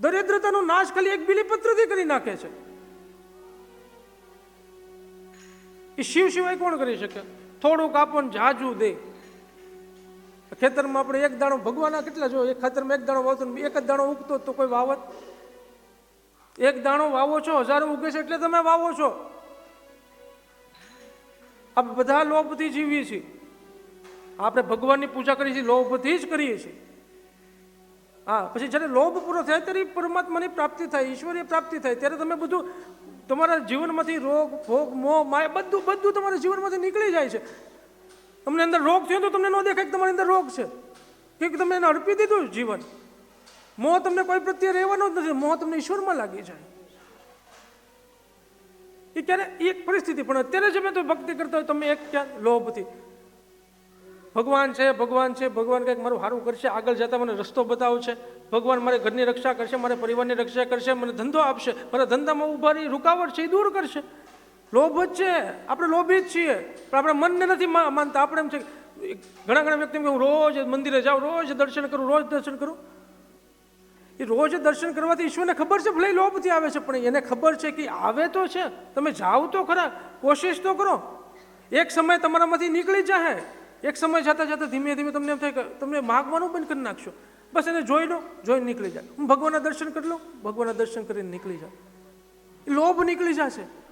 દરિદ્રતાનો નાશ ખાલી એક બીલીપત્રથી કરી નાખે છે. એ શિવ સિવાય કોણ કરી શકે? થોડુંક આપણને જાજુ દે. ખેતરમાં આપણે એક દાણો ભગવાનના કેટલા જો, એક ખેતરમાં એક દાણો વાવતો એક જ દાણો ઉગતો તો કોઈ વાવત. એક દાણો વાવો છો, હજારો ઉગે છે એટલે તમે વાવો છો. આપણે બધા લોભથી જીવીએ છીએ. આપણે ભગવાનની પૂજા કરીએ છીએ, લોભથી જ કરીએ છીએ. હા, પછી જ્યારે લોભ પૂરો થાય ત્યારે પરમાત્માની પ્રાપ્તિ થાય, ઈશ્વરીય પ્રાપ્તિ થાય. ત્યારે તમે બધું તમારા જીવનમાંથી રોગ, ભોગ, મોહ, માય બધું બધું તમારા જીવનમાંથી નીકળી જાય છે. તમને અંદર રોગ થયો તો તમને ન દેખાય કે તમારી અંદર રોગ છે. કે તમે એને અર્પી દીધું જીવન. મોહ તમને કોઈ પ્રત્યે રહેવાનો જ નથી, મોહ તમને ઈશ્વરમાં લાગી જાય. એ ક્યારે એક પરિસ્થિતિ, પણ અત્યારે જ અમે તો ભક્તિ કરતા હોય તમે એક ક્યાં? લોભથી. ભગવાન છે ભગવાન છે, ભગવાન કંઈક મારું સારું કરશે, આગળ જતા મને રસ્તો બતાવશે ભગવાન મારે ઘરની રક્ષા કરશે, મારે પરિવારની રક્ષા કરશે, મને ધંધો આપશે, મારા ધંધામાં ઉભારી રૂકાવટ છે, એ દૂર કરશે. લોભ જ છે, આપણે લોભી જ છીએ, પણ આપણે મનને નથી માનતા. આપણે એમ છે ઘણા ઘણા વ્યક્તિ હું રોજ મંદિરે જાઉં, રોજ દર્શન કરું, રોજ દર્શન કરું. એ રોજ દર્શન કરવાથી ઈશ્વરને ખબર છે, ભલે લોભથી આવે છે, પણ એને ખબર છે કે આવે તો છે. તમે જાઓ તો ખરા, કોશિશ તો કરો. એક સમય તમારામાંથી નીકળી જાય એક સમય જતાં જતાં ધીમે ધીમે તમને એમ થાય કે તમને માગવાનું બંધ કરી નાખશો. બસ એને જોઈ લો, જોઈને નીકળી જાય હું ભગવાનના દર્શન કરી લઉં, ભગવાનના દર્શન કરીને નીકળી એ લોભ નીકળી જશે.